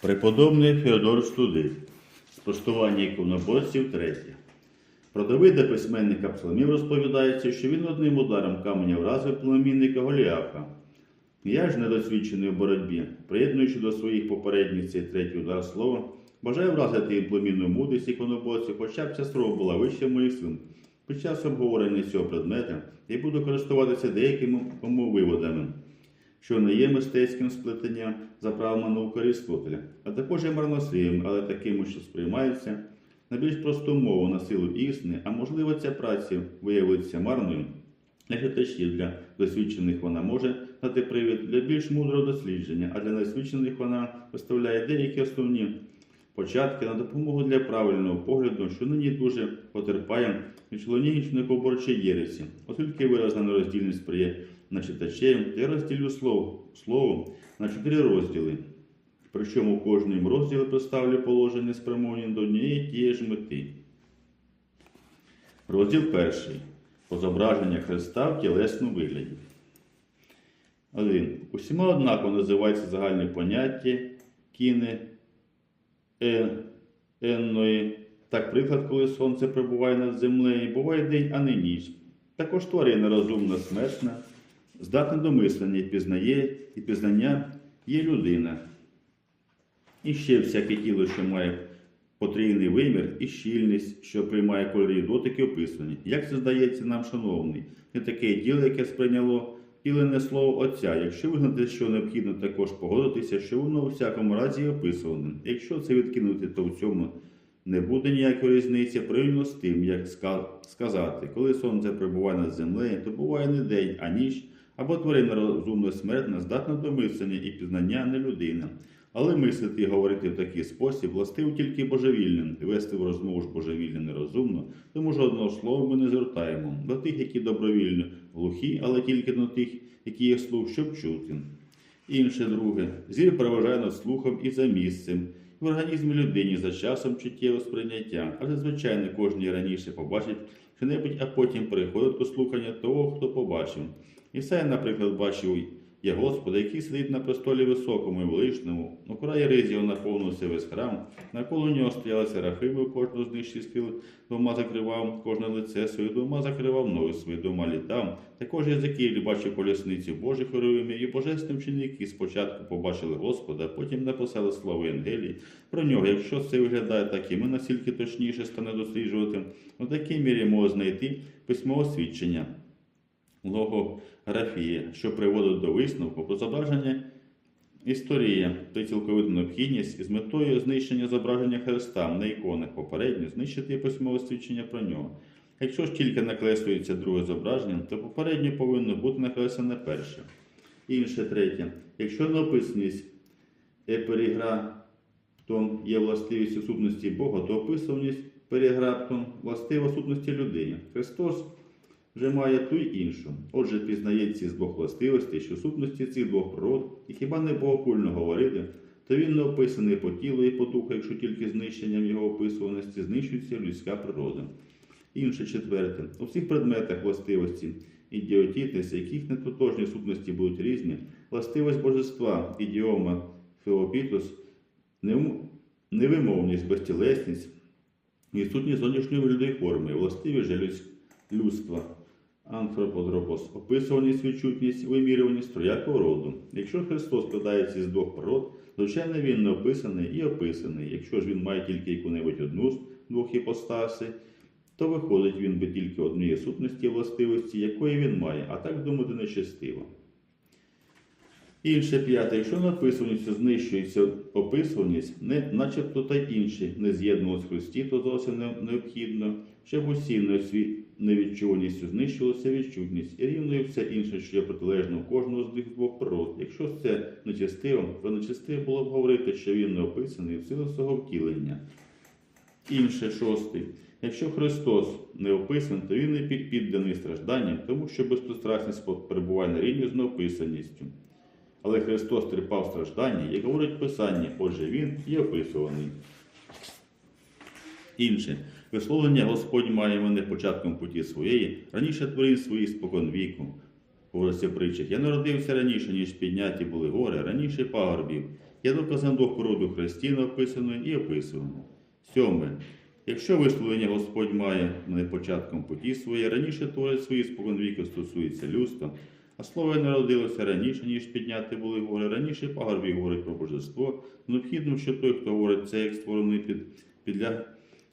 Преподобний Феодор Студит. Спростування іконоборців третє. Про Давида письменника псалмів розповідається, що він одним ударом каменя вразив племінника Голіафа. Я ж недосвідчений у боротьбі, приєднуючи до своїх попередніх цей третій удар слова, бажаю вразити їм племінну мудрість іконоборців, хоча б ця спроба була вище моїх сил. Під час обговорення цього предмета я буду користуватися деякими виводами що не є мистецьким сплетенням за правилами науки Арістотеля, а також є марнослівим, але такими, що сприймаються на більш просту мову на силу істини, а можливо, ця праця виявиться марною. Для читачів, для досвідчених вона може дати привід для більш мудрого дослідження, а для несвідчених вона виставляє деякі основні початки на допомогу для правильного погляду, що нині дуже потерпає від чоловічної поборчої єресі, оскільки виразна нероздільність сприяє на читачем, я розділю слово, слово на чотири розділи. Причому в кожному розділі представлю положення спрямовані до однієї тієї ж мети. Розділ перший. Про зображення Христа в тілесному вигляді. 1. Усіма однаково називаються загальні поняття кіни е, енної. Так, приклад, коли сонце прибуває над землею, буває день, а не ніч. Також тварина розумна, смертна, здатна до мислення і пізнає, і пізнання є людина. І ще всяке тіло, що має потрійний вимір і щільність, що приймає кольори і дотики описані. Як це здається нам, шановний, не таке тіло, яке сприйняло тілене слово Отця. Якщо вигнати, що необхідно також погодитися, що воно у всякому разі є описуване. Якщо це відкинути, то в цьому не буде ніякої різниці порівняно з тим, як сказати, коли сонце прибуває над землею, то буває не день, а ніч, або тварина розумно смертна, здатна до мислення і пізнання не людина. Але мислити і говорити в такий спосіб властиво тільки божевільним, вести в розмову ж божевільно нерозумно, тому жодного слова ми не звертаємо до тих, які добровільно глухі, але тільки до тих, які є слух, щоб чути. Інше друге, зір переважає над слухом і за місцем, в організмі людині за часом чуттєвого сприйняття, але звичайно кожен раніше побачить що-небудь, а потім переходить до слухання того, хто побачив. Ісая, наприклад, бачив я Господа, який сидить на престолі високому і величному, у краї ризів наповнився весь храм, навколо нього стояли серафими, кожного з них шість крил двома закривав, кожне лице своє двома закривав, ноги свої двома літав. Також Язиків бачив колісниці Божі хоровими, і божественні вченики спочатку побачили Господа, потім написали славу Євангелії про нього. Якщо це виглядає так, і ми настільки точніше стане досліджувати, у такій мірі можна знайти письмове свідчення логографія, що приводить до висновку про зображення історія та цілковиту необхідність із метою знищення зображення Христа на іконах попередньо знищити письмове свідчення про нього. Якщо ж тільки накреслюється друге зображення, то попередньо повинно бути накреслене перше. Інше третє. Якщо неописаність еперіграфтом є властивістю сутності Бога, то описуваність переграфтом властива сутності людини. Христос вже має ту й іншу. Отже, пізнається з двох властивостей, що сутності цих двох природ, і хіба не богокульно говорити, то він не описаний по тілу і по духу, якщо тільки знищенням його описуваності знищується людська природа. Інше четверте. У всіх предметах властивості ідіотітис, яких нетотожні сутності будуть різні, властивість божества, ідіома, феопітус, невимовність, безтілесність, відсутність зовнішньої вигляду форми, властиві же людства, антроподропос, описуваність, відчутність, вимірюваність троякого роду. Якщо Христос складається з двох природ, звичайно він не описаний і описаний. Якщо ж він має тільки яку-небудь одну з двох іпостасей, то виходить він би тільки однієї сутності властивості, якої він має, а так думати нечестиво. Інше п'яте, якщо написаність знищується описуваність, не, начебто та інші не з'єднувалися в Христі, то зовсім необхідно, щоб усі неосві- невідчуваністю знищувалася відчутність, і рівно і все інше, що є протилежно в кожного з них двох природ. Якщо це нечестиво, то нечестиво було б говорити, що він не описаний в силу свого втілення. Інше шостий. Якщо Христос не описаний, то він не під- підданий стражданням, тому що безпристрасність перебуває на рівні з неописаністю. Але Христос терпав страждання, як говорить Писання, отже Він є описуваний. Інше. Висловлення Господь має мене початком путі своєї, раніше творив свої спокон віку. Говориться в притчах. Я народився раніше, ніж підняті були гори, раніше пагорбів, є доказом двох пород у Христі написаної і описуваної. Сьоме. Якщо висловлення Господь має не початком путі своє, раніше творить свої споконвіки стосується людства, а слово народилося раніше, ніж підняти були гори, раніше пагорбі говорить про божество, необхідно, що той, хто говорить це, як створений під,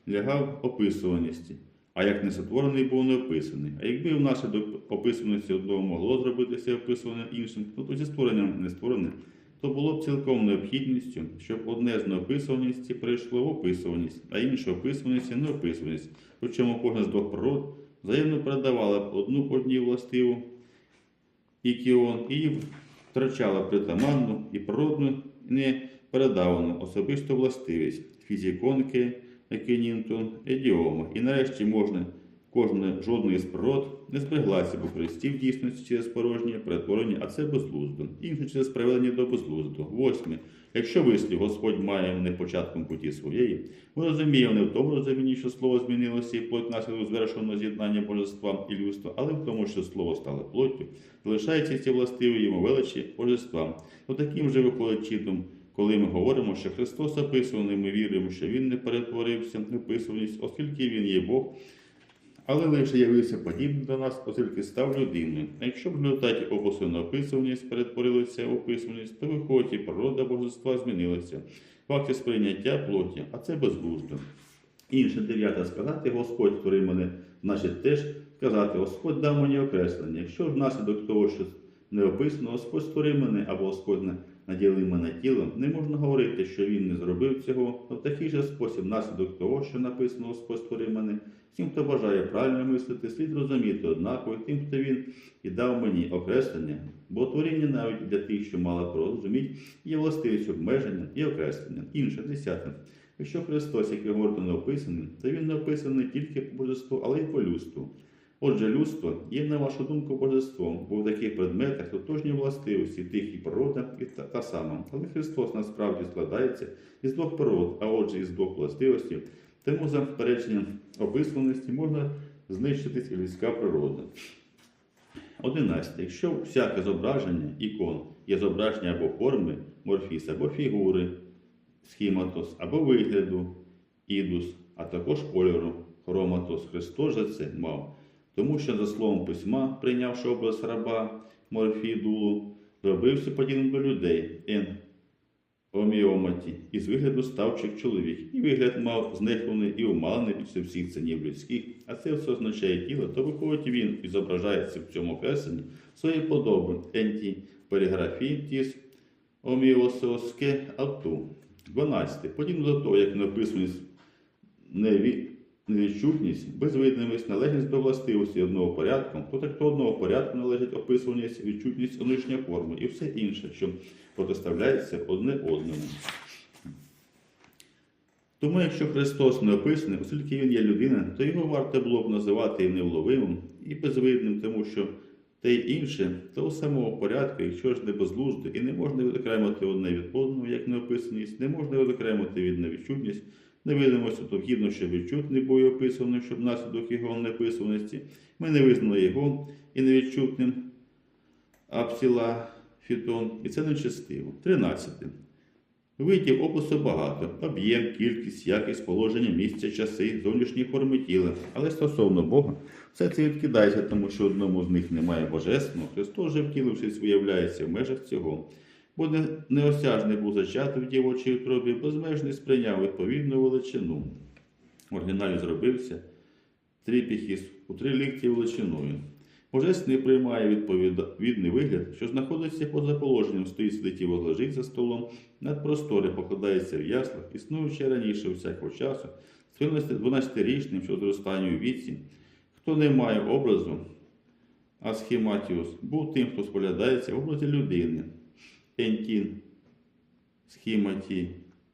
підлягав описуваності, а як не сотворений, був не описаний. А якби внаслідок описаності одного могло зробитися описуване іншим, то зі створенням не створене, то було б цілком необхідністю, щоб одне з неописуваності перейшло в описуваність, а інше описуваність в неописуваність. Причому кожна з двох природ взаємно передавала б одну одній властиву ікіон і втрачала притаманну і природну не передавану особисту властивість фізіконки, екінінтон, едіома. І нарешті можна кожна жодної з природ не збереглася б у Христі дійсності через порожнє перетворення, а це безглуздо. Інше через приведення до безглузду. Восьме. Якщо вислів Господь має не початком путі своєї, ми розуміємо не в тому розумінні, що слово змінилося і плоть наслідок звершеного з'єднання божества і людства, але в тому, що слово стало плоттю, залишається ці властиві йому величі божества. Таким же виходить чином, коли ми говоримо, що Христос описаний, ми віримо, що Він не перетворився в описуваність, оскільки Він є Бог, але лише явився подібним до нас, оскільки став людиною. А якщо в результаті опису описуваність перетворилася описуваність, то виходить і природа божества змінилася. Факти сприйняття плоті, а це безглуздо. Інше дев'яте сказати, Господь створив мене, значить теж сказати, Господь дав мені окреслення. Якщо внаслідок того, що не описано, Господь створив мене або Господь на- наділив мене тілом, не можна говорити, що він не зробив цього, то в такий же спосіб, внаслідок того, що написано, Господь створив мене, всім, хто бажає правильно мислити, слід розуміти однаково тим, хто він і дав мені окреслення, бо творіння навіть для тих, що мало порозуміть, є властивість обмеження і окреслення. Інше, десяте. Якщо Христос, як не описаний, то він не описаний не тільки по божеству, але й по людству. Отже, людство є, на вашу думку, божеством, бо в таких предметах тотожні властивості тих і природа, і та, та сама. Але Христос насправді складається із двох природ, а отже, із двох властивостей, тому за переченням описуваності можна знищитись і людська природа. 11. Якщо всяке зображення ікон є зображення або форми, морфіс, або фігури, схематос, або вигляду, ідус, а також кольору, хроматос, Христос же це мав. Тому що за словом письма, прийнявши образ раба, морфідулу, зробився подібним до людей, ен. Оміоматі, і з вигляду став чик чоловік, і вигляд мав знехлений і умалений після всіх цінів людських, а це все означає тіло, то виходить він і зображається в цьому кресенні своєї подоби енті. Переграфітіс оміососке авту. 12. Подібно до того, як написано неві... невідчутність, безвиднимість, належність до властивості одного порядку, то так до одного порядку належить описуваність, відчутність онишня форми і все інше, що протиставляється одне одному. Тому, якщо Христос не описаний, оскільки Він є людина, то його варто було б називати і невловимим, і безвидним, тому що те й інше того самого порядку, якщо ж не безглузде, і не можна відокремити одне від одного, як неописаність, не можна відокремити від невідчутність, невидимості, вгідно, щоб відчутний був описаний, щоб внаслідок його неописаності, ми не визнали його і невідчутним апсіла фітон, і це нечестиво. 13. Видів опису багато: об'єм, кількість, якість, положення, місця, часи, зовнішні форми тіла. Але стосовно Бога, все це відкидається, тому що одному з них немає божественного. Христос же втілившись, виявляється в межах цього. Бо неосяжний був зачатий в дівочій утробі, безмежний сприйняв відповідну величину. В оригіналі зробився трипіхіс у три лікті величиною. Божественний приймає відповідний вигляд, що знаходиться поза положенням, стоїть сидить лежить за столом, над простори покладається в яслах, існуючи раніше всякого часу, з 12-річним, що зростання у віці, хто не має образу, а схематіус був тим, хто споглядається в образі людини. Ентін, схематі,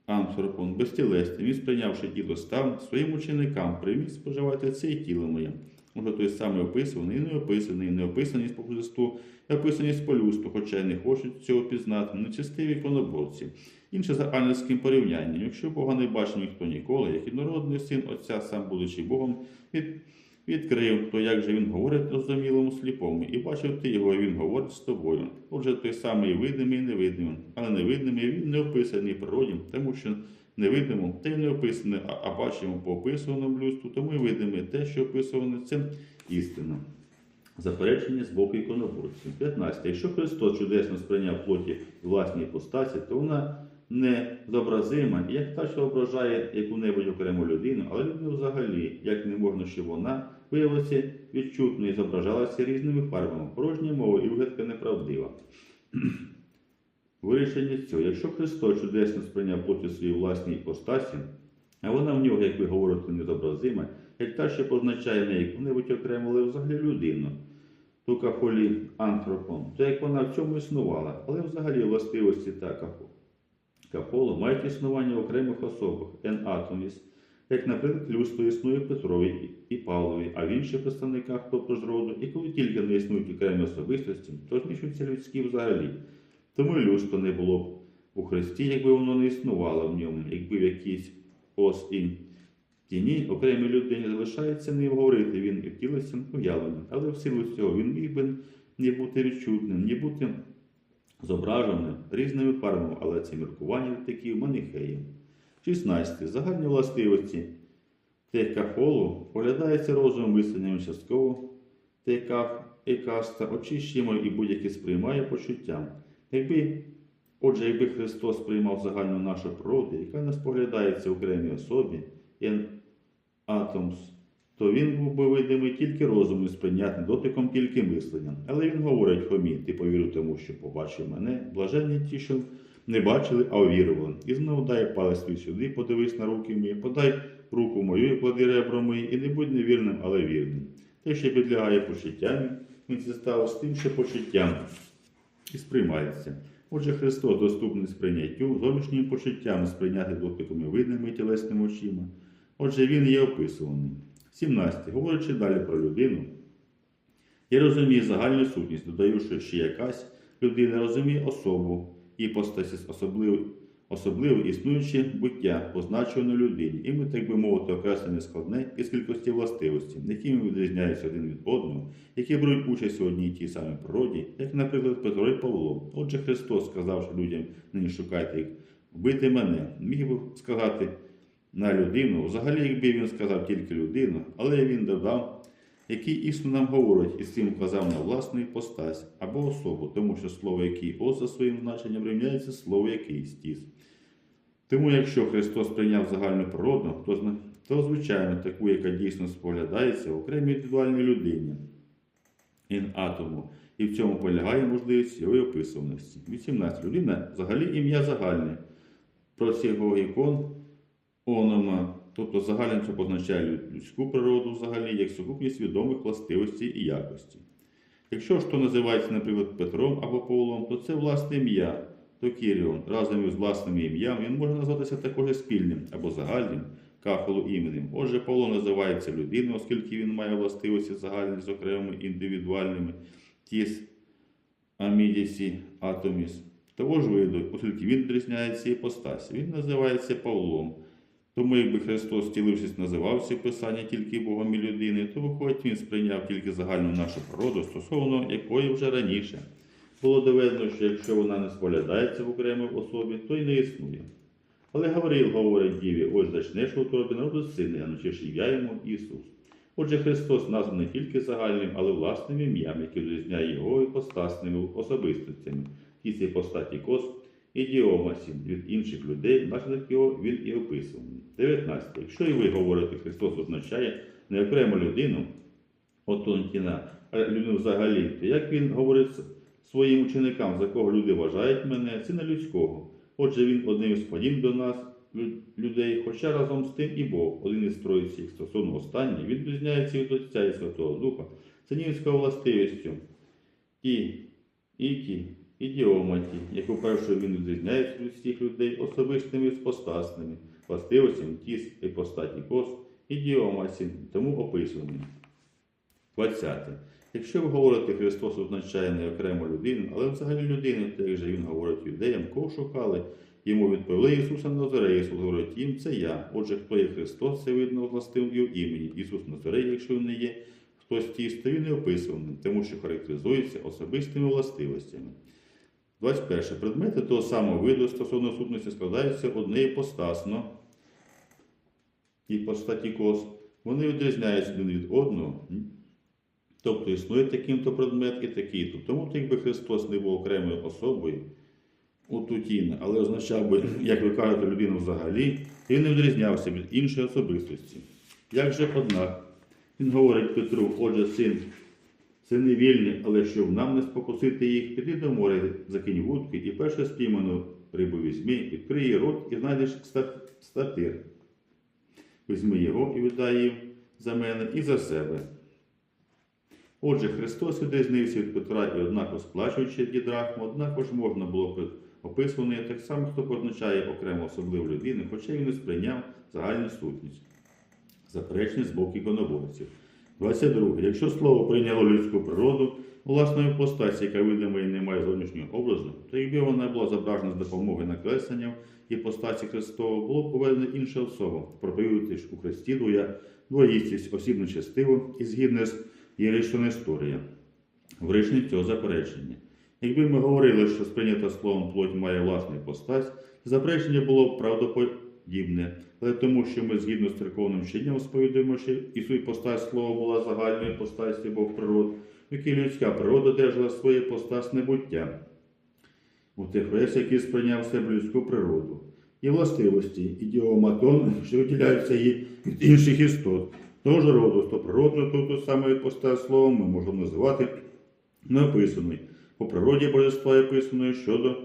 антропон, безтілесний, він сприйнявши тіло став своїм ученикам, привіз споживати це тіло моє. Може, той самий описаний, і не описаний, і не описаність по божеству, і описаність по людству, хоча й не хочуть цього пізнати, нечестиві іконоборці. Інше за ангельським порівнянням. Якщо Бога не бачив ніхто ніколи, як і народний син Отця, сам будучи Богом, від відкрив, то як же він говорить розумілому сліпому, і бачив ти його, і він говорить з тобою. Отже, той самий видимий і невидимий, але невидимий він не описаний природі, тому що невидимо, те не описане, а, а бачимо по описуваному людству, тому і видиме те, що описуване, це істина. Заперечення з боку іконоборців. 15. Якщо Христос чудесно сприйняв плоті власній постаті, то вона не зобразима, як та, що ображає яку-небудь окрему людину, але людину взагалі, як не можна, щоб вона виявилася відчутною і зображалася різними фарбами, порожня мова і вигадка неправдива. Вирішення цього, якщо Христос чудесно сприйняв плоті своїй власній постасі, а вона в нього, як ви говорите, незобразима, як та, що позначає не яку-небудь окрему, але взагалі людину, ту кафолі антропон, то як вона в цьому існувала, але взагалі властивості та Кафолу мають існування в окремих особах, ен атоміс, як, наприклад, людство існує Петрові і Павлові, а в інших представниках тобто ж роду, і коли тільки не існують окремі особистості, то змішуються людські взагалі. Тому і людство не було б у Христі, якби воно не існувало в ньому, якби в якійсь ос і тіні окремій людині залишається ним говорити, він і втілився уявленням, але в силу цього він міг би не бути відчутним, не бути зображеним різними фарбами, але це міркування такі манихеїв. 16. Загальні властивості текафолу поглядається розумом мисленням частково текаф і каста, очищуємо і будь-яке сприймає почуттям. Якби, отже, якби Христос приймав загальну нашу природу, яка не споглядається в окремій особі, атомс, то він був би видимий тільки розумом і сприйнятним дотиком тільки мисленням. Але він говорить Фомі, ти повірив тому, що побачив мене, блаженні ті, що не бачили, а увірували. І знову дай палець свій сюди, подивись на руки мої, подай руку мою і клади ребра мої, і не будь невірним, але вірним. Те, що підлягає почуттям, він це став з тим, що почуттям і сприймається. Отже, Христос доступний сприйняттю, зовнішнім почуттям сприйняти дотиком і видними тілесними очима. Отже, він є описуваний. 17. Говорячи далі про людину, я розумію загальну сутність, додаю, що якась людина розуміє особу, іпостасіс, особливе, особливе існуюче буття, позначене людині, і ми, так би мовити, окреслення складне із кількості властивостей, якими відрізняються один від одного, які беруть участь у одній і тій самій природі, як, наприклад, Петро і Павло. Отже, Христос, сказавши людям, нині шукайте їх, вбити мене, міг би сказати на людину, взагалі, якби він сказав тільки людину, але він додав, який існо нам говорить, і з цим вказав на власну іпостась або особу, тому що слово який ос за своїм значенням рівняється слово який стіс. Тому, якщо Христос прийняв загальну природу, то, то звичайно таку, яка дійсно споглядається в окремій індивідуальній людині, ін атому, і в цьому полягає можливість його описуваності. 18. Людина взагалі ім'я загальне. Просігогікон онома, тобто загальне, що позначає людську природу взагалі, як сукупність відомих властивостей і якості. Якщо ж то називається, наприклад, Петром або Павлом, то це власне ім'я, то Кіріон. Разом із власним ім'ям він може назватися також спільним або загальним кафелу іменем. Отже, Павло називається людиною, оскільки він має властивості загальні з окремими індивідуальними тіс амідісі атоміс. Того ж виду, оскільки він відрізняється іпостасі. Він називається Павлом. Тому, якби Христос, втілившись, називався Писання тільки Богом і людиною, то виходить, він сприйняв тільки загальну нашу природу, стосовно якої вже раніше було доведено, що якщо вона не споглядається в окремій особі, то й не існує. Але Гавриїл говорить Діві, ось зачнеш у тобі народу сини, а ночиш ім'я йому Ісус. Отже, Христос названий не тільки загальним, але власним ім'ям, яке відрізняє його іпостасними особистостями. Ті постаті кос і діомасі від інших людей, внаслідок його він і описаний. 19. Якщо і ви говорите, Христос означає не окрему людину, от а людину взагалі, то як він говорить своїм ученикам, за кого люди вважають мене, не людського. Отже, він одним із подіб до нас, людей, хоча разом з тим і Бог, один із троїців стосовно останній, він відрізняється від Отця і Святого Духа, синівською властивістю. І, іті, ідіоматі, як у він відрізняється від всіх людей особистими спостасними, властивостями тіс іпостаті кос, ідіомасі, тому описані. 20. Якщо ви говорите, Христос означає не окрему людину, але взагалі людину, як же він говорить юдеям, кого шукали, Йому відповіли Ісуса Назарея. Ісус говорить їм, це я. Отже, хто є Христос, це видно властив його імені. Ісус Назарей, якщо він не є, хтось тісто, він не описуваний, тому що характеризується особистими властивостями. 21. Предмети того самого виду стосовно сутності складаються одне іпостасно, іпостатікос. Вони відрізняються один від одного. Тобто існує таким-то предмет і такий-то. Тому, то, якби Христос не був окремою особою, утутіна, але означав би, як ви кажете, людину взагалі, він не відрізнявся від іншої особистості. Як же, однак, він говорить Петру, отже, син, сини вільні, але щоб нам не спокусити їх, піди до моря, закинь вудки, і перше спійману рибу візьми, відкрий її рот і знайдеш статир. Візьми його і віддай їм за мене і за себе. Отже, Христос відрізнився від Петра і однаково сплачуючи дідрахму, однако ж можна було описувати так само, хто позначає окремо особливу людину, хоча він не сприйняв загальну сутність. Заперечність з боку іконоборців. 22. Якщо слово прийняло людську природу, власною постаті, яка видима і не має зовнішнього образу, то якби вона була зображена з допомогою накреслення і постаті Христова, було б поведена інша особа, проповідувати ж у Христі двоя, двоїстість осібно частиво і згідно з Єришон історія. В рішенні цього заперечення. Якби ми говорили, що сприйнята словом плоть має власну постать, заперечення було б правдоподібне, але тому, що ми згідно з церковним вченням сповідуємо, що Ісус постать слова була загальною постаттю Бог природ, в якій людська природа держала своє постать небуття. У тих версіях, які сприйняв себе людську природу. І властивості, ідіоматон, що виділяються їй від інших істот. Того ж роду, то природну ту, ту саме постать словом ми можемо називати неописаний. По природі божества є описаною щодо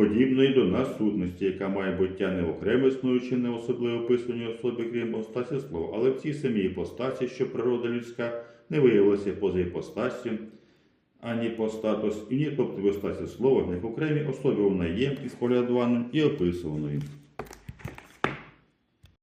подібної до нас сутності, яка має буття не окремо існуючи, не особливо описані особи, крім постаті слова, але в цій самій іпостасі, що природа людська не виявилася поза іпостасі, ані по статус, ні, тобто в іпостасі слова, як окремій особі вона є і споглядуваною, і описуваною.